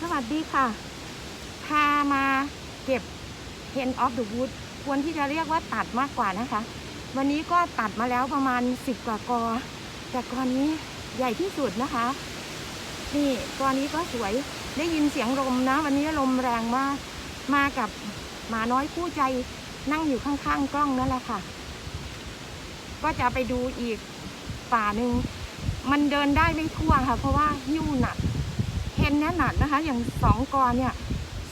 สวัสดีค่ะ พามาเก็บ Hen of the Wood ควรที่จะเรียกว่าตัดมากกว่านะคะ วันนี้ก็ตัดมาแล้วประมาณ 10 กว่ากอ แต่กอนี้ใหญ่ที่สุดนะคะ นี่กอนี้ก็สวยได้ยินเสียงลมนะ วันนี้ลมแรงมาก มากับหมาน้อยคู่ใจนั่งอยู่ข้างๆ กล้องนั่นแหละค่ะ ก็จะไปดูอีกป่าหนึ่ง มันเดินได้ไม่ทั่วค่ะ เพราะว่าหิ้วหนัก นเนี่ยหนักนะคะ อย่างสองกอเนี่ย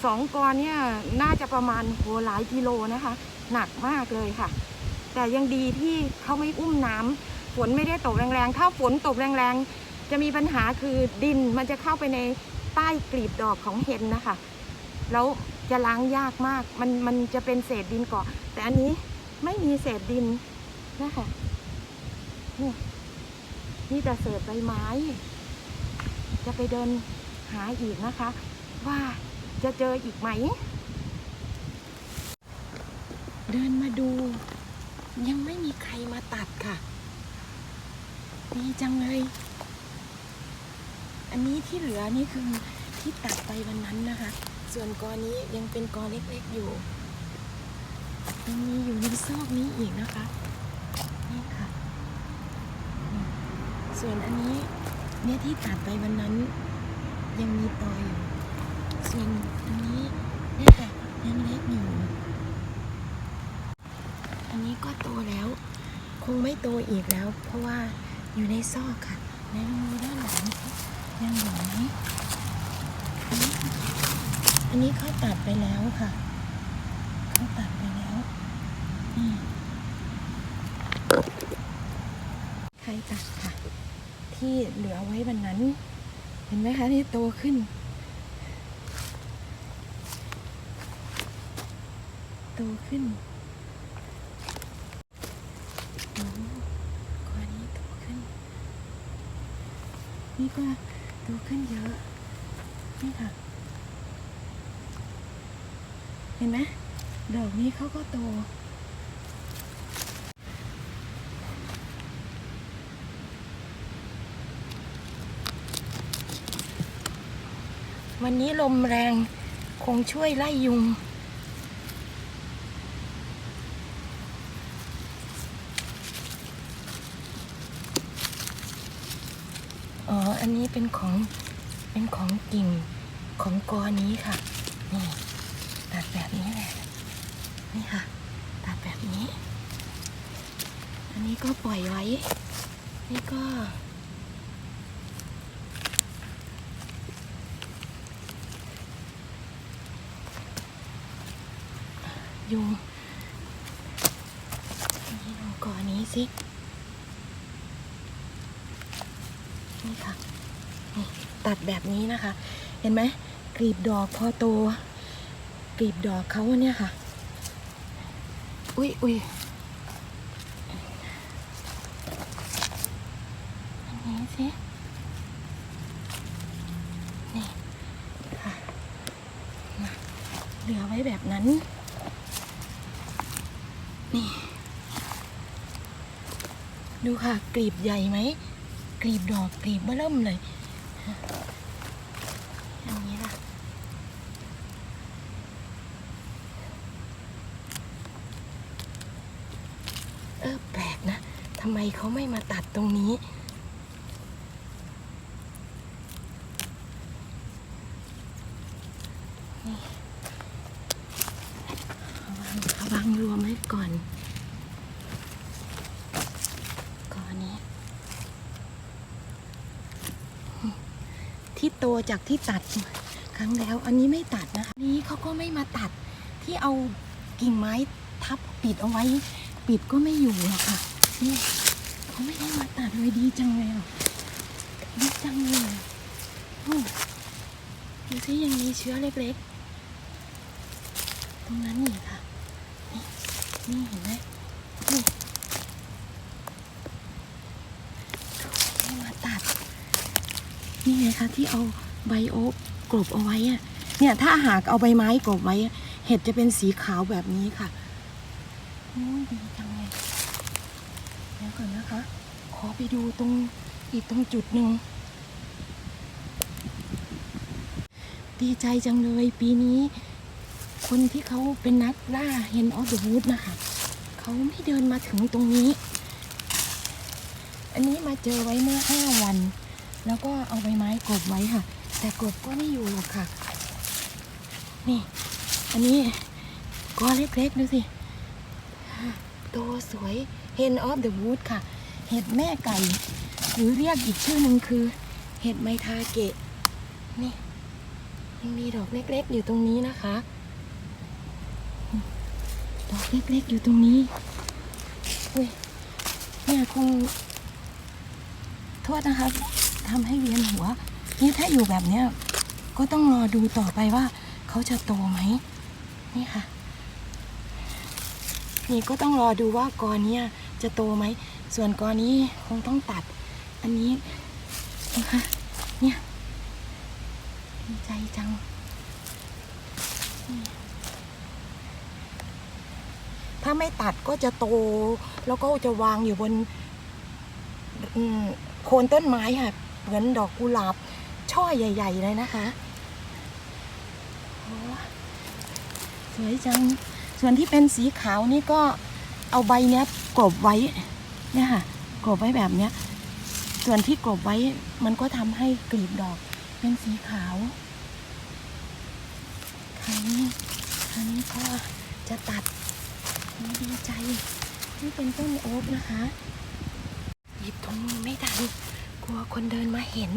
สองกอเนี่ยน่าจะประมาณโหหลายกิโลนะคะ หนักมากเลยค่ะ แต่ยังดีที่เขาไม่อุ้มน้ำฝนไม่ได้ตกแรงๆ ถ้าฝนตกแรงๆ จะมีปัญหาคือดินมันจะเข้าไปในใต้กลีบดอกของเห็นนะคะ แล้วจะล้างยากมาก มันมันจะเป็นเศษดินเกาะ แต่อันนี้ไม่มีเศษดินนะคะนี่นี่แต่เศษใบไม้ จะไปเดิน หาอีกนะคะ ว่าจะเจออีกไหม เดินมาดู ยังไม่มีใครมาตัดค่ะ ดีจังเลย อันนี้ที่เหลือนี่คือที่ตัดไปวันนั้นนะคะ ส่วนกอนี้ยังเป็นกอเล็กๆอยู่ยังมีอยู่ในซอกนี้อีกนะคะนี่ค่ะ ส่วนอันนี้เนี่ยที่ตัดไปวันนั้น ยังมีตออยู่ส่วนอันนี้เนี่ยค่ะยังเล็กอยู่อันนี้ก็โตแล้ว คงไม่โตอีกแล้ว เพราะว่าอยู่ในซอกค่ะในลองดูด้านหลังยังอยู่ไหมอันนี้อันนี้เขาตัดไปแล้วค่ะเขาตัดไปแล้วนี่ใครตัดค่ะ ที่เหลือไว้วันนั้น เห็นไหมคะที่โตขึ้น โตขึ้นโอ้ก้อนนี้โตขึ้น นี่ก็โตขึ้นเยอะ นี่ค่ะ เห็นไหมดอกนี้เขาก็โต วันนี้ลมแรงคงช่วยไล่ยุง อ๋อ อันนี้เป็นของเป็นของกิ่งของกอนี้ค่ะ นี่ ตัดแบบนี้แหละ นี่ค่ะ ตัดแบบนี้ อันนี้ก็ปล่อยไว้ นี่ก็ ยุงนี่ดูก่อนนี้สิ นี่ค่ะ นี่ตัดแบบนี้นะคะ เห็นไหมกลีบดอกพอโตกลีบดอกเขาเนี่ยค่ะ อุ้ยอุ้ยอันนี้สินี่ค่ะมาเหลือไว้แบบนั้น นี่ ดูค่ะกลีบใหญ่ไหมกลีบดอกกลีบเบ้อเริ่มเลยอย่างนี้ล่ะเออแปลกนะทำไมเขาไม่มาตัดตรงนี้เอาวางเอาวางรวมไว้ ก่อนก่อนนี้ ที่โตจากที่ตัดครั้งแล้ว อันนี้ไม่ตัดนะคะ นี้เขาก็ไม่มาตัดที่เอากิ่งไม้ทับปิดเอาไว้ ปิดก็ไม่อยู่หรอกค่ะนี่เขาไม่ได้มาตัดเลยดีจังเลยอะดีจังเลยดูสิยังมีเชื้อเล็กๆ ตรงนั้นนี่ค่ะ นี่เห็นไหมนี่เขาไม่มาตัด นี่ไงคะที่เอาใบโอ๊กกลบเอาไว้อะเนี่ย ถ้าหากเอาใบไม้กลบไว้ เห็ดจะเป็นสีขาวแบบนี้ค่ะโอ้ยดีจังเลยเดี๋ยวก่อนนะคะ ขอไปดูตรงอีกตรงจุดหนึ่งดีใจจังเลยปีนี้ คนที่เขาเป็นนักล่าเฮนออฟเดอะวูดนะคะเขาไม่เดินมาถึงตรงนี้ อันนี้มาเจอไว้เมื่อห้าวัน แล้วก็เอาใบไม้กบไว้ค่ะ แต่กบก็ไม่อยู่หรอกค่ะ นี่ อันนี้กอเล็กๆดูสิโตสวยเฮนออฟเดอะวูดค่ะ เห็ดแม่ไก่ หรือเรียกอีกชื่อหนึ่งคือ เห็ดไมทาเกะ นี่ยังมีดอกเล็กๆอยู่ตรงนี้นะคะ ดอกเล็กๆอยู่ตรงนี้อุ้ยเนี่ยคงโทษนะคะทำให้เวียนหัว นี่ถ้าอยู่แบบเนี้ยก็ต้องรอดูต่อไปว่า เขาจะโตไหมนี่ค่ะ นี่ก็ต้องรอดูว่ากอเนี้ยจะโตไหม ส่วนกอนี้คงต้องตัด อันนี้นะคะเนี่ยดีใจจัง ถ้าไม่ตัดก็จะโต แล้วก็จะวางอยู่บนโคนต้นไม้ค่ะ เหมือนดอกกุหลาบ ช่อใหญ่ ๆ เลยนะคะสวยจัง ส่วนที่เป็นสีขาวนี่ก็เอาใบเนี้ยกลบไว้เนี่ยค่ะกลบไว้แบบเนี้ย ส่วนที่กลบไว้มันก็ทำให้กลีบดอกเป็นสีขาวคราวนี้คราวนี้ก็จะตัด ดีใจนี่เป็นต้นโอ๊กนะคะ หยิบตรงนี้ไม่ทันกลัวคนเดินมาเห็น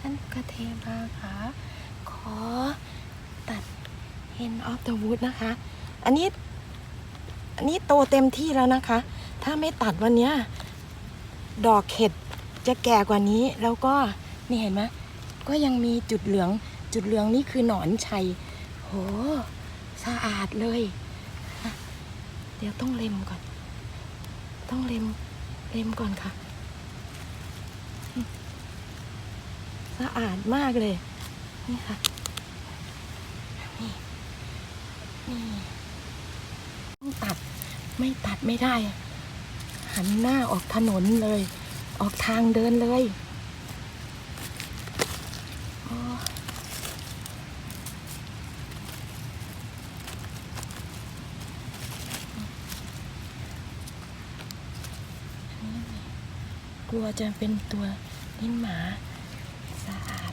ท่านกระเทบาค่ะขอตัด Hen of the Wood นะคะ อันนี้ อันนี้โตเต็มที่แล้วนะคะ ถ้าไม่ตัดวันนี้ดอกเห็ดจะแก่กว่านี้ แล้วก็นี่เห็นไหมก็ยังมีจุดเหลือง จุดเหลืองนี่คือหนอนชัยโห สะอาดเลย เดี๋ยวต้องเล็มก่อน ต้องเล็ม เล็มก่อนค่ะ สะอาดมากเลย นี่ค่ะ นี่ นี่ต้องตัด ไม่ตัดไม่ได้ หันหน้าออกถนนเลย ออกทางเดินเลยโอ้ กลัวจะเป็นตัวลิ้นหมาสะอาด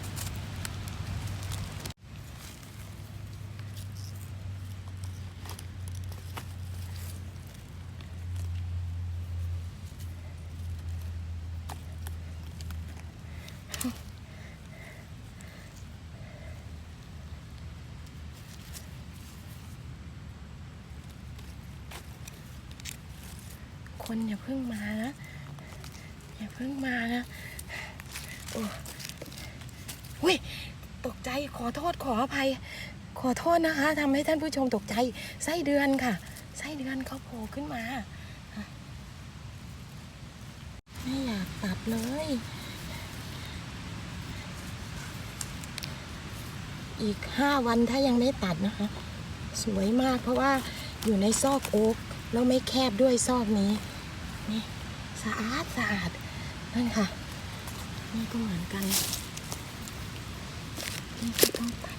คนอย่าเพิ่งมานะ อย่าเพิ่งมานะโอ้ยตกใจขอโทษขออภัย ขอโทษนะคะทำให้ท่านผู้ชมตกใจไส้เดือนค่ะไส้เดือนเขาโผล่ขึ้นมาไม่อยากตัดเลย อีกห้าวันถ้ายังไม่ตัดนะคะ สวยมากเพราะว่าอยู่ในซอกโอ๊กแล้วไม่แคบด้วยซอกนี้ นี่ สะอาดสะอาด นั่นค่ะ นี่ก็เหมือนกัน นี่ก็ต้องตัด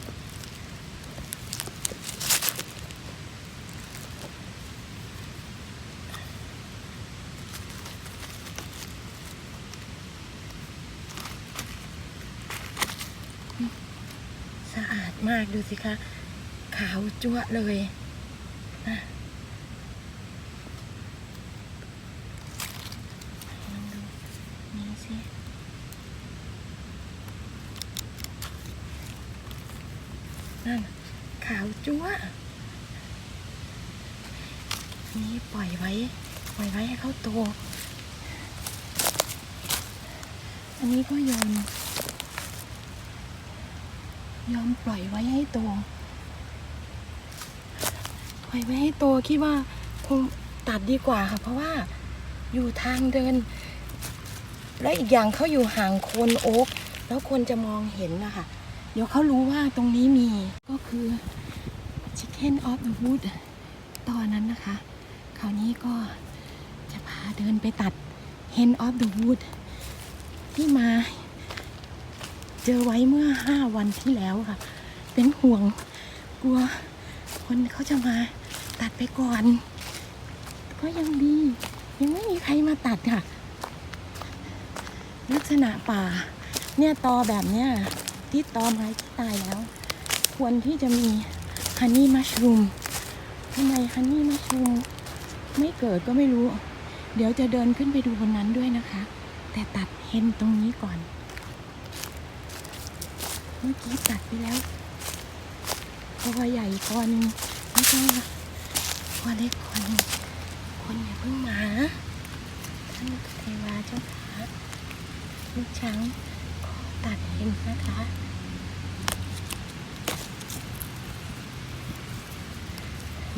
สะอาดมากดูสิคะ ขาวจั๊วะเลยนะลองดูนี่สิ นั่นขาวจั๊วนี่ปล่อยไว้ ปล่อยไว้ให้เขาโต อันนี้ก็ยอม ยอมปล่อยไว้ให้โต ปล่อยไว้ให้โตคิดว่าคงตัดดีกว่าค่ะ เพราะว่าอยู่ทางเดิน และอีกอย่างเขาอยู่ห่างโคนโอ๊กแล้วคนจะมองเห็นนะคะ เดี๋ยวเขารู้ว่าตรงนี้มีก็คือ Chicken of the Wood ตอนนั้นนะคะ คราวนี้ก็จะพาเดินไปตัด Hen of the Wood ที่มา เจอไว้เมื่อห้าวันที่แล้วค่ะ เป็นห่วงกลัวคนเขาจะมาตัดไปก่อน ก็ยังดี ยังไม่มีใครมาตัดค่ะ ลักษณะป่า เนี่ยตอแบบเนี้ย ที่ตอไม้ที่ตายแล้ว ควรที่จะมีฮันนี่มัชรูมทำไมฮันนี่มัชรูมไม่เกิดก็ไม่รู้ เดี๋ยวจะเดินขึ้นไปดูบนนั้นด้วยนะคะ แต่ตัดเห็นตรงนี้ก่อน เมื่อกี้ตัดไปแล้วคอใหญ่คอหนึ่งแล้วก็คอเล็กคอหนึ่งคนอย่าเพิ่งมาท่านเทวาเจ้าขาลูกช้างขอตัดเห็นนะคะ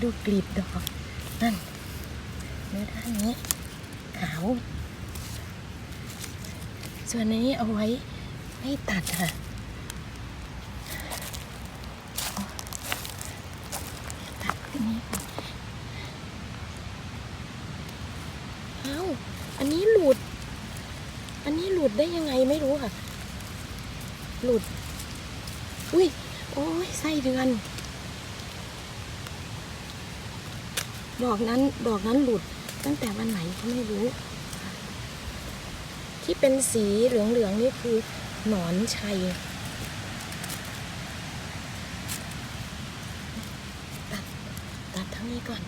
ดูกลีบดอกนั่นเนื้อด้านนี้ ขาว ส่วนนี้เอาไว้ไม่ตัดค่ะตัดอันนี้เอาอันนี้หลุด อันนี้หลุดได้ยังไงไม่รู้ค่ะ หลุด อุ้ย โอ้ยไส้เดือน ดอกนั้นดอกนั้นหลุดตั้งแต่วันไหนก็ไม่รู้ ที่เป็นสีเหลืองๆนี่คือหนอนชัยตัดตัดทั้งนี้ก่อน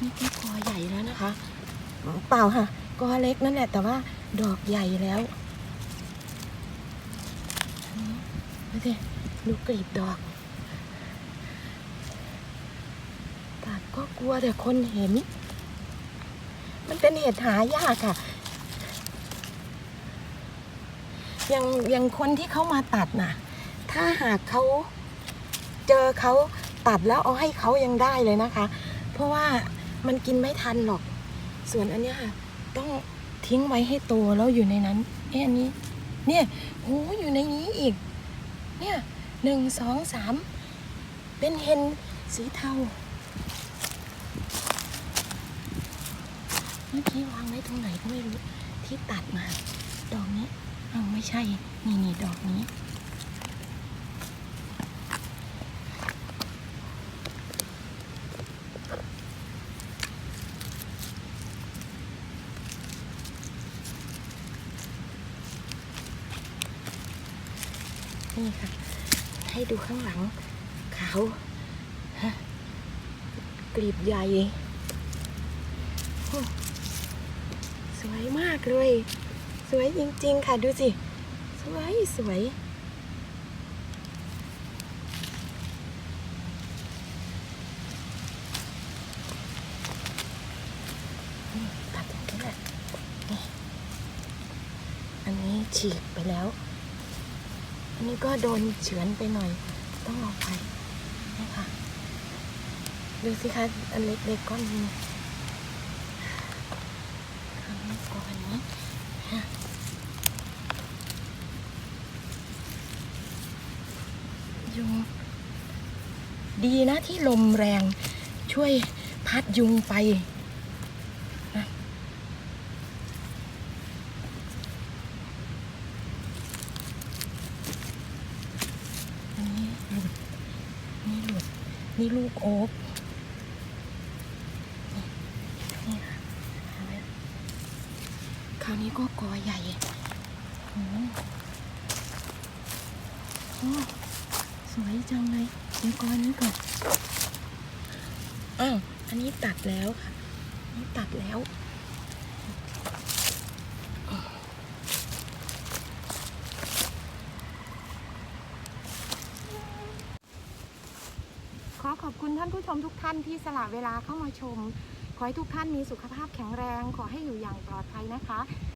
นี่ก็กอใหญ่แล้วนะคะ เปล่าค่ะกอเล็กนั่นแหละแต่ว่าดอกใหญ่แล้วดูสิ ดูกลีบดอกตัดก็กลัวแต่คนเห็น มันเป็นเห็ดหายากค่ะอย่างอย่างคนที่เขามาตัดน่ะ ถ้าหากเขาเจอเขาตัดแล้วเอาให้เขายังได้เลยนะคะ เพราะว่ามันกินไม่ทันหรอก ส่วนอันเนี้ยค่ะ ต้องทิ้งไว้ให้โตแล้วอยู่ในนั้นเอ๊ะอันนี้ เนี่ยโอ้อยู่ในนี้อีก เนี่ย หนึ่งสองสามเป็นเห็นสีเทา เมื่อกี้วางไว้ตรงไหนก็ไม่รู้ ที่ตัดมา ดอกนี้เอาไม่ใช่ นี่นี่ดอกนี้ นี่ค่ะ ให้ดูข้างหลัง ขาวฮะกลีบใหญ่สวยมากเลย สวยจริงๆค่ะดูสิ สวยสวยตัดอย่างนี้แหละอันนี้ฉีกไปแล้ว อันนี้ก็โดนเฉือนไปหน่อย ต้องเอาไปนี่ค่ะ ดูสิคะ อันเล็กๆก็มีข้างนี้ก่อนนี้ฮะยุงดีนะที่ลมแรงช่วยพัดยุงไปนะอันนี้หลุด นี่หลุด นี่ลูกโอ๊บนี่นี่ค่ะคราวนี้ก็กอใหญ่โอ้สวยจังเลยเดี๋ยวกอนี้ก่อนอ้าวอันนี้ตัดแล้วค่ะนี่ตัดแล้ว ขอขอบคุณท่านผู้ ชมทุกท่านที่สละเวลาเข้ามาชม ขอให้ทุกท่านมีสุขภาพแข็งแรง ขอให้อยู่อย่างปลอดภัยนะคะ